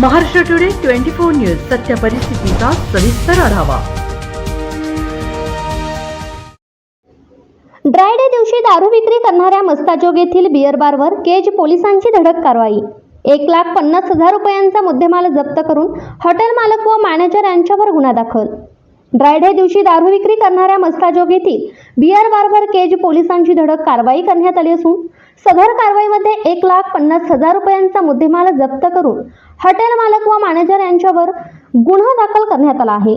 Maharashtra today twenty four news सत्य परिस्थितीचा सविस्तर आढावा. ड्राय डे दिवशी दारू विक्री करणाऱ्या मस्ताजोग येथील बिअर बारवर केज पोलिसांची धडक कारवाई. एक लाख पन्नास हजार रुपयांचा मुद्देमाल जप्त करून हॉटेल मालक व मॅनेजर यांच्यावर गुन्हा दाखल. ड्राय डे दिवशी दारू विक्री करणाऱ्या मस्ताजोग येथील बिअर बारवर केज पोलिसांची धडक कारवाई करण्यात आली असून सदर कारवाईमध्ये एक लाख पन्नास हजार रुपयांचा मुद्देमाल जप्त करून हॉटेल मालक व मॅनेजर यांच्यावर गुन्हा दाखल करण्यात आला आहे.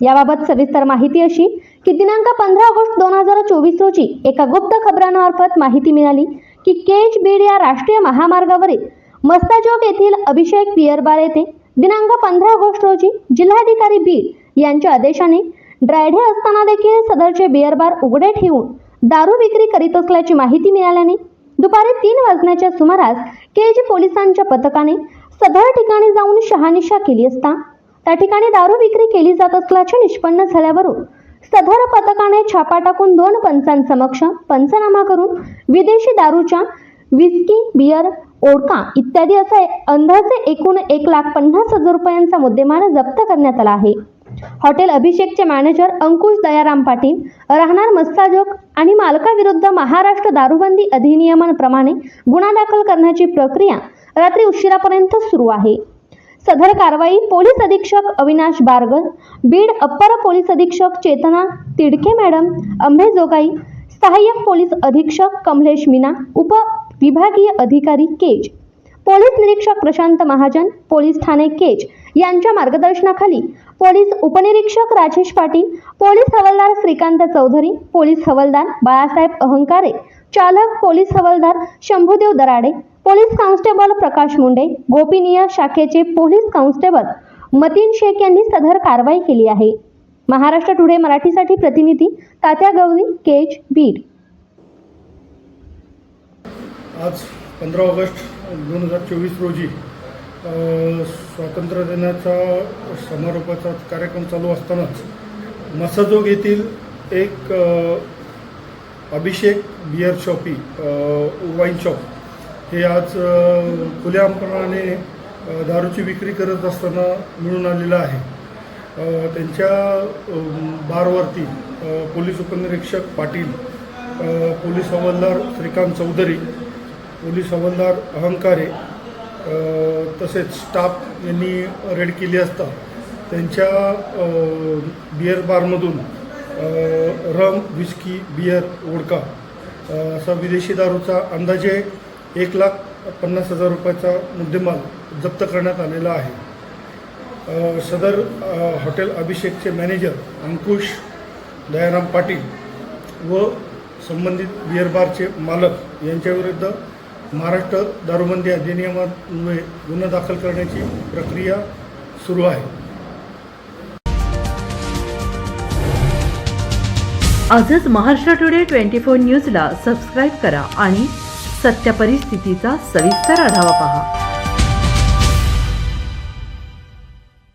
याबाबत सविस्तर माहिती अशी की दिनांक पंधरा ऑगस्ट दोन हजार चोवीस रोजी एका गुप्त खबरांमार्फत माहिती मिळाली की केच बीड या राष्ट्रीय महामार्गावरील मस्ताजोग येथील अभिषेक बिअर बार येथे दिनांक पंधरा ऑगस्ट रोजी जिल्हाधिकारी बीड यांच्या आदेशाने ड्रायडे असताना देखील सदरचे बिअर बार उघडे ठेवून दारू विक्री करीत असल्याची माहिती मिळाल्याने दुपारी तीन वाजण्याच्या सुमारास केजी पोलिसांच्या पथकाने सदर ठिकाणी जाऊन शहानिशा केली असता त्या ठिकाणी दारू विक्री केली जात असल्याचे निष्पन्न झाल्यावरून सदर पथकाने छापा टाकून दोन पंचांसमक्ष पंचनामा करून विदेशी दारूच्या विस्की बियर ओडका इत्यादी असा अंदाजे एकूण एक लाख पन्नास हजार रुपयांचा मुद्देमाल जप्त करण्यात आला आहे. हॉटेल अभिषेकचे मॅनेजर अंकुश दयाराम पाटील राहणार मस्ताजोग आणि मालकाविरुद्ध महाराष्ट्र दारूबंदी अधिनियमाप्रमाणे गुन्हा दाखल करण्याची प्रक्रिया रात्री उशिरापर्यंत सुरू आहे. सदर कारवाई पोलीस अधीक्षक अविनाश बारगल बीड अप्पर पोलीस अधीक्षक चेतना तिडके मॅडम अंबेजोगाई सहाय्यक पोलीस अधीक्षक कमलेश मीना उप विभागीय अधिकारी केज पोलीस निरीक्षक प्रशांत महाजन पोलीस ठाणे केज यांच्या मार्गदर्शनाखाली पोलीस उपनिरीक्षक राजेश पाटील पोलीस हवालदार श्रीकांत चौधरी पोलीस हवालदार बाळासाहेब अहंकारे चालक पोलीस हवालदार शंभूदेव दराडे पोलीस कॉन्स्टेबल प्रकाश मुंडे गोपनीय शाखेचे पोलीस कॉन्स्टेबल मतीन शेख यांनी सदर कारवाई केली आहे. महाराष्ट्र टुडे मराठीसाठी प्रतिनिधी तात्या गवळी केज बीड. आज पंधरा ऑगस्ट दोन हजार चोवीस रोजी स्वातंत्र्य दिनाचा समारोपाचा कार्यक्रम चालू असतानाच मसाजोग येथील एक Abhishek beer shoppe wine shop हे आज अ, खुल्यापणाने दारूची विक्री करत असताना मिळून आलेलं आहे. त्यांच्या बारवरती पोलीस उपनिरीक्षक पाटील पोलीस हवालदार श्रीकांत चौधरी पोलीस हवालदार अहंकारे तसेच स्टाफ यांनी रेड केली असता त्यांच्या अ, बियर बारमधून रम विस्की बियर वोडका असा विदेशी दारूचा अंदाजे एक लाख पन्नास हजार रुपयाचा मुद्देमाल जप्त करण्यात आलेला आहे. सदर हॉटेल अभिषेकचे मॅनेजर अंकुश दयाराम पाटील व संबंधित बिअर बारचे मालक यांच्याविरुद्ध महाराष्ट्र दारूबंदी अधिनियमान्वये गुन्हा दाखल करण्याची प्रक्रिया सुरू आहे. आजच महाराष्ट्र टुडे ट्वेंटी फोर न्यूजला सबस्क्राईब करा आणि सत्य परिस्थितीचा सविस्तर आढावा पहा.